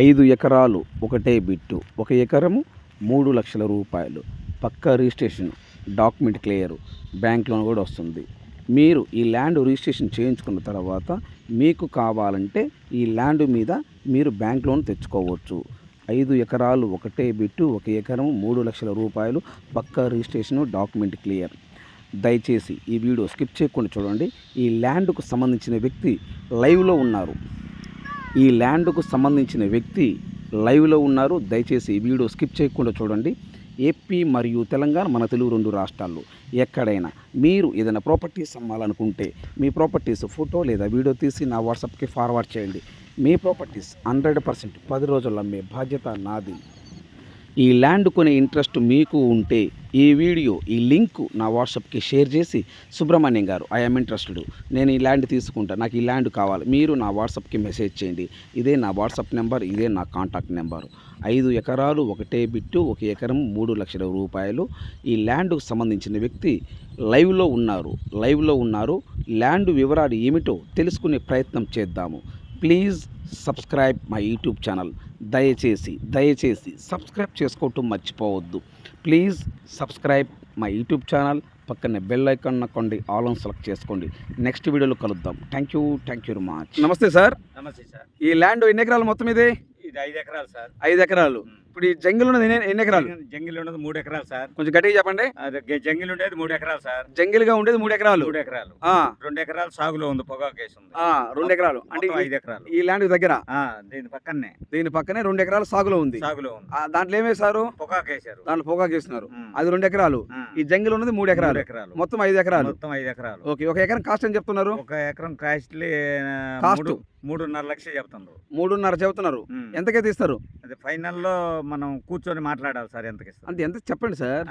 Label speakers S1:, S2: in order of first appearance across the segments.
S1: ఐదు ఎకరాలు ఒకటే బిట్టు ఒక ఎకరము మూడు లక్షల రూపాయలు. పక్క registration document clear bank loan కూడా వస్తుంది. మీరు ఈ ల్యాండ్ రిజిస్ట్రేషన్ చేయించుకున్న తర్వాత మీకు కావాలంటే ఈ ల్యాండ్ మీద మీరు బ్యాంక్ లోన్ తెచ్చుకోవచ్చు. ఐదు ఎకరాలు ఒకటే బిట్టు ఒక ఎకరం మూడు లక్షల రూపాయలు పక్క రిజిస్ట్రేషన్ డాక్యుమెంట్ క్లియర్. దయచేసి ఈ వీడియో స్కిప్ చేయకుండా చూడండి. ఈ ల్యాండ్కు సంబంధించిన వ్యక్తి లైవ్లో ఉన్నారు. ఈ ల్యాండ్కు సంబంధించిన వ్యక్తి లైవ్లో ఉన్నారు. దయచేసి వీడియో స్కిప్ చేయకుండా చూడండి. ఏపీ మరియు తెలంగాణ మన తెలుగు రెండు రాష్ట్రాల్లో ఎక్కడైనా మీరు ఏదైనా ప్రాపర్టీస్ అమ్మాలనుకుంటే మీ ప్రాపర్టీస్ ఫోటో లేదా వీడియో తీసి నా వాట్సాప్కి ఫార్వర్డ్ చేయండి. మీ ప్రాపర్టీస్ హండ్రెడ్ పర్సెంట్ పది రోజుల్లో అమ్మే బాధ్యత నాది. ఈ ల్యాండ్ కొనే ఇంట్రెస్ట్ మీకు ఉంటే ఈ వీడియో ఈ లింక్ నా వాట్సాప్కి షేర్ చేసి సుబ్రహ్మణ్యం గారు ఐఎమ్ ఇంట్రెస్టెడ్. నేను ఈ ల్యాండ్ తీసుకుంటా. నాకు ఈ ల్యాండ్ కావాలి. మీరు నా వాట్సాప్కి మెసేజ్ చేయండి. ఇదే నా వాట్సాప్ నెంబర్ ఇదే నా కాంటాక్ట్ నెంబర్. ఐదు ఎకరాలు ఒకటే బిట్టు ఒక ఎకరం మూడు లక్షల రూపాయలు. ఈ ల్యాండ్కు సంబంధించిన వ్యక్తి లైవ్లో ఉన్నారు. లైవ్లో ఉన్నారు. ల్యాండ్ వివరాలు ఏమిటో తెలుసుకునే ప్రయత్నం చేద్దాము. Please subscribe my YouTube channel. దయచేసి దయచేసి సబ్స్క్రైబ్ చేసుకోవటం మర్చిపోవద్దు. Please subscribe my YouTube channel. పక్కనే బెల్ ఐకాన్ నొక్కండి ఆల్ ఆన్ సెలెక్ట్ చేసుకోండి. నెక్స్ట్ వీడియోలో కలుద్దాం. Thank you thank you very much. నమస్తే సార్.
S2: నమస్తే సార్.
S1: ఈ ల్యాండ్ ఎన్ని ఎకరాలు మొత్తం ఇది?
S2: ఇది ఐదు ఎకరాలు సార్.
S1: ఐదు ఎకరాలు. ఇప్పుడు ఈ జంగిల్ ఉన్నది ఎన్ని- ఎన్ని ఎకరాలు?
S2: జంగిల్ ఉన్నది మూడు ఎకరాలు సార్.
S1: కొంచెం గట్టిగా చెప్పండి.
S2: అది గ- జంగిల్ ఉండేది మూడు ఎకరాలు సార్.
S1: జంగిల్గా ఉండేది మూడు ఎకరాలు.
S2: మూడు ఎకరాలు.
S1: ఆ,
S2: రెండు ఎకరాలు సాగులో ఉంది పొగాకు కేసు ఉంది.
S1: ఆ, రెండు ఎకరాలు. అంటే
S2: మొత్తం
S1: ఈ-
S2: ఐదు ఎకరాలు.
S1: ఈ ల్యాండ్ దగ్గర?
S2: ఆ, దీని పక్కనే.
S1: దీని పక్కనే రెండు ఎకరాలు సాగులో ఉంది.
S2: సాగులో ఉంది.
S1: ఆ, దాంట్లో ఏమేశారు
S2: పొగాకు వేశారు.
S1: దాంట్లో పొగాకు వేస్తున్నారు.
S2: ఉమ్.
S1: అది రెండు ఎకరాలు.
S2: ఆ,
S1: ఈ జంగిల్ ఉన్నది మూడు ఎకరాలు.
S2: ఎకరాలు
S1: మొత్తం ఐదు ఎకరాలు.
S2: మొత్తం ఐదు ఎకరాలు.
S1: ఓకే ఒక ఎకరం కాస్ట్ అని చెప్తున్నారు?
S2: ఒక ఎకరం కాస్ట్లీ
S1: కాస్ట్?
S2: మూడు మూడున్నర లక్షలు చెప్తున్నారు.
S1: మూడున్నర చెబుతున్నారు. ఎంతకైతే ఇస్తారు?
S2: అది ఫైనల్లో మనం కూర్చొని మాట్లాడాలి సార్ ఎంతకి ఇస్తారు
S1: అంటే ఎంత చెప్పండి సార్.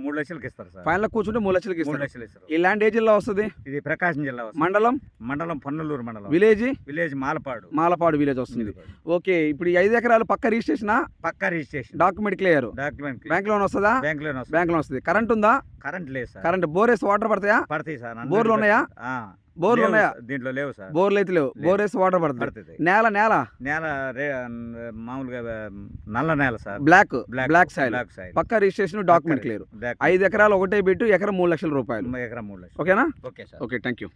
S2: మూడు లక్షలకి ఇస్తారు సార్.
S1: ఫైనల్ కూర్చుంటే మూడు లక్షలకి
S2: మూడు
S1: ఇస్తారు.
S2: లక్షలు ఇస్తారు
S1: ఈ ల్యాండ్ ఏ జిల్లా వస్తుంది?
S2: ఇది ప్రకాశం జిల్లా వస్తుంది.
S1: మండలం?
S2: మండలం పన్నెలూరు మండలం.
S1: Village?
S2: Village Malapadu.
S1: Malapadu village వస్తుంది. ఓకే ఇప్పుడు ఈ ఐదు ఎకరాలు పక్క రిజిస్ట్రేషన్?
S2: పక్కా registration.
S1: Document clear.
S2: Document
S1: bank loan వస్తుందా?
S2: బ్యాంక్ లోన్ వస్తుంది.
S1: బ్యాంక్ లోన్ వస్తుంది. కరెంట్ ఉందా?
S2: కరెంట్ లేదు సార్.
S1: కరెంట్ బోర్ వేసి వాటర్ పడతాయా?
S2: పడతాయి సార్.
S1: బోర్లు ఉన్నాయా?
S2: ఆ,
S1: బోర్లు ఉన్నాయా.
S2: దీంట్లో లేవు సార్.
S1: బోర్లు అయితే లేవు. బోర్ వేసి వాటర్ పడుతుంది. నేల నేల?
S2: నేల మామూలుగా నల్ల నేల sir.
S1: Black
S2: black
S1: side
S2: black side
S1: పక్క రిజిస్ట్రేషన్ డాక్యుమెంట్ క్లియర్. ఐదు ఎకరాలు ఒకటే బిట్టు ఎకరం మూడు లక్షల రూపాయలు.
S2: ఎకరం మూడు లక్షలు.
S1: ఓకేనా?
S2: Okay sir.
S1: Okay thank you